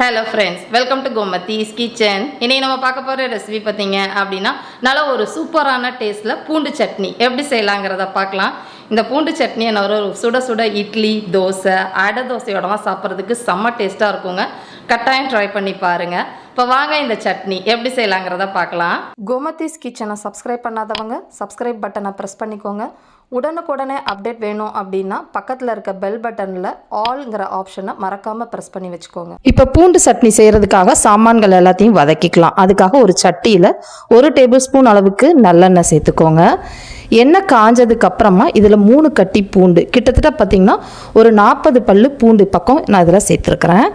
Hello friends welcome to Gomathi's kitchen இன்னைக்கு நம்ம பார்க்க போகிற ரெசிபி பார்த்தீங்க அப்படின்னா நல்ல ஒரு சூப்பரான டேஸ்ட்டில் பூண்டு சட்னி. எப்படி செய்யலாங்கிறத பார்க்கலாம். இந்த பூண்டு சட்னியை நான் ஒரு சுட சுட இட்லி தோசை அடை தோசையோடலாம் சாப்பிட்றதுக்கு செம்ம டேஸ்ட்டாக இருக்குங்க. கட்டாயம் ட்ரை பண்ணி பாருங்கள் இப்போ வாங்க இந்த சட்னி. எப்படி செய்யலாங்கிறத பார்க்கலாம். கோமத்திஸ் கிச்சனை சப்ஸ்கிரைப் பண்ணாதவங்க சப்ஸ்கிரைப் பட்டனை ப்ரெஸ் பண்ணிக்கோங்க. உடனுக்குடனே அப்டேட் வேணும் அப்படின்னா பக்கத்தில் இருக்க பெல் பட்டனில் ஆல்ங்கிற ஆப்ஷனை மறக்காமல் ப்ரெஸ் பண்ணி வச்சுக்கோங்க. இப்போ பூண்டு சட்னி செய்கிறதுக்காக சாமான்கள் எல்லாத்தையும் வதக்கிக்கலாம். அதுக்காக ஒரு சட்டியில் ஒரு டேபிள் ஸ்பூன் அளவுக்கு நல்லெண்ணெய் சேர்த்துக்கோங்க. எண்ணெய் காஞ்சதுக்கு அப்புறமா இதில் மூணு கட்டி பூண்டு. கிட்டத்தட்ட பார்த்திங்கன்னா ஒரு நாற்பது பல்லு பூண்டு பக்கம் நான் இதில் சேர்த்துருக்குறேன்.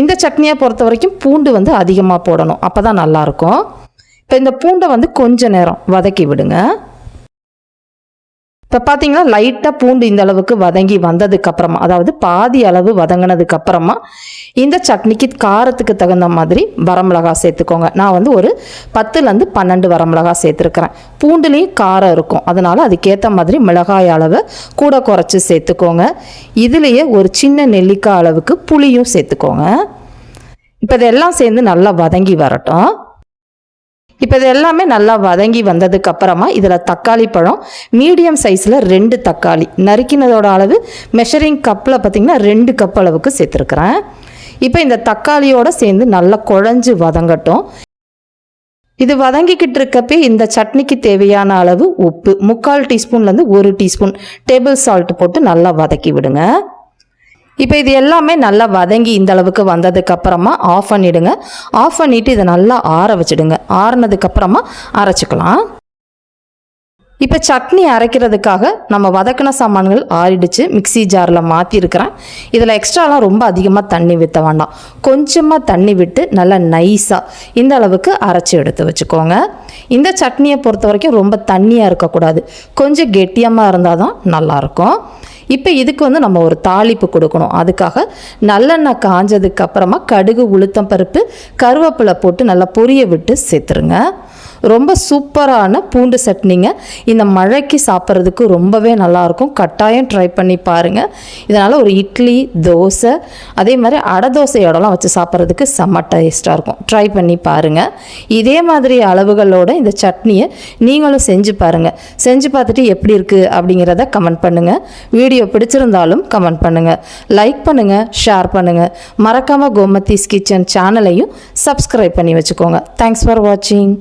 இந்த சட்னியை பொறுத்த வரைக்கும் பூண்டு வந்து அதிகமாக போடணும். அப்போ தான் நல்லாயிருக்கும் இப்போ இந்த பூண்டை வந்து கொஞ்ச நேரம் வதக்கி விடுங்க. இப்போ பார்த்தீங்கன்னா லைட்டாக பூண்டு இந்த அளவுக்கு வதங்கி வந்ததுக்கு அப்புறமா அதாவது பாதி அளவு வதங்கினதுக்கு அப்புறமா இந்த சட்னிக்கு காரத்துக்கு தகுந்த மாதிரி வரமிளகா சேர்த்துக்கோங்க. நான் வந்து ஒரு பத்துலேருந்து பன்னெண்டு வரமிளகா சேர்த்துருக்கிறேன். பூண்டுலேயும் காரம் இருக்கும். அதனால் அதுக்கேற்ற மாதிரி மிளகாய் அளவை கூட குறைச்சி சேர்த்துக்கோங்க. இதுலேயே ஒரு சின்ன நெல்லிக்காய் அளவுக்கு புளியும் சேர்த்துக்கோங்க. இப்போ இதெல்லாம் சேர்ந்து நல்லா வதங்கி வரட்டும். இப்போ இது எல்லாமே நல்லா வதங்கி வந்ததுக்கு அப்புறமா இதில் தக்காளி பழம் மீடியம் சைஸில் ரெண்டு தக்காளி. நறுக்கினதோட அளவு மெஷரிங் கப்பில் பார்த்திங்கன்னா ரெண்டு கப் அளவுக்கு சேர்த்துருக்குறேன். இப்போ இந்த தக்காளியோடு சேர்ந்து நல்லா குழஞ்சு வதங்கட்டும். இது வதங்கிக்கிட்டு இருக்கப்பே இந்த சட்னிக்கு தேவையான அளவு உப்பு முக்கால் டீஸ்பூன்லேருந்து ஒரு டீஸ்பூன் டேபிள் சால்ட் போட்டு நல்லா வதக்கி விடுங்க. இப்போ இது எல்லாமே நல்லா வதங்கி இந்த அளவுக்கு வந்ததுக்கு அப்புறமா ஆஃப் பண்ணிவிடுங்க ஆஃப் பண்ணிட்டு இதை நல்லா ஆற வச்சிடுங்க. ஆறுனதுக்கப்புறமா அரைச்சிக்கலாம். இப்போ சட்னி அரைக்கிறதுக்காக நம்ம வதக்கின சாமான்கள் ஆறிடுச்சு. மிக்ஸி ஜாரில் மாற்றிருக்கிறேன் இதில் எக்ஸ்ட்ராலாம் ரொம்ப அதிகமாக தண்ணி விற்ற வேண்டாம். கொஞ்சமாக தண்ணி விட்டு நல்லா நைஸாக இந்த அளவுக்கு அரைச்சி எடுத்து வச்சுக்கோங்க. இந்த சட்னியை பொறுத்த வரைக்கும் ரொம்ப தண்ணியாக இருக்கக்கூடாது. கொஞ்சம் கெட்டியமாக இருந்தால் தான் நல்லாயிருக்கும். இப்போ இதுக்கு வந்து நம்ம ஒரு தாளிப்பு கொடுக்கணும். அதுக்காக நல்லெண்ணெய் காஞ்சதுக்கு அப்புறமா கடுகு உளுத்தம் பருப்பு கருவேப்பிலை போட்டு நல்லா பொரிய விட்டு சேர்த்துருங்க. ரொம்ப சூப்பரான பூண்டு சட்னிங்க. இந்த மழைக்கு சாப்பிட்றதுக்கு ரொம்பவே நல்லாயிருக்கும். கட்டாயம் ட்ரை பண்ணி பாருங்கள் இதனால் ஒரு இட்லி தோசை அதே மாதிரி அடை தோசையோடலாம் வச்சு சாப்பிட்றதுக்கு செம்ம டேஸ்ட்டாக இருக்கும். ட்ரை பண்ணி பாருங்கள் இதே மாதிரி அளவுகளோட இந்த சட்னியை நீங்களும் செஞ்சு பாருங்கள் செஞ்சு பார்த்துட்டு எப்படி இருக்குது அப்படிங்கிறத கமெண்ட் பண்ணுங்கள் வீடியோ பிடிச்சிருந்தாலும் கமெண்ட் பண்ணுங்கள் லைக் பண்ணுங்கள் ஷேர் பண்ணுங்கள் மறக்காமல் கோமத்தீஸ் கிச்சன் சேனலையும் சப்ஸ்கிரைப் பண்ணி வச்சுக்கோங்க. தேங்க்ஸ் ஃபார் வாட்சிங்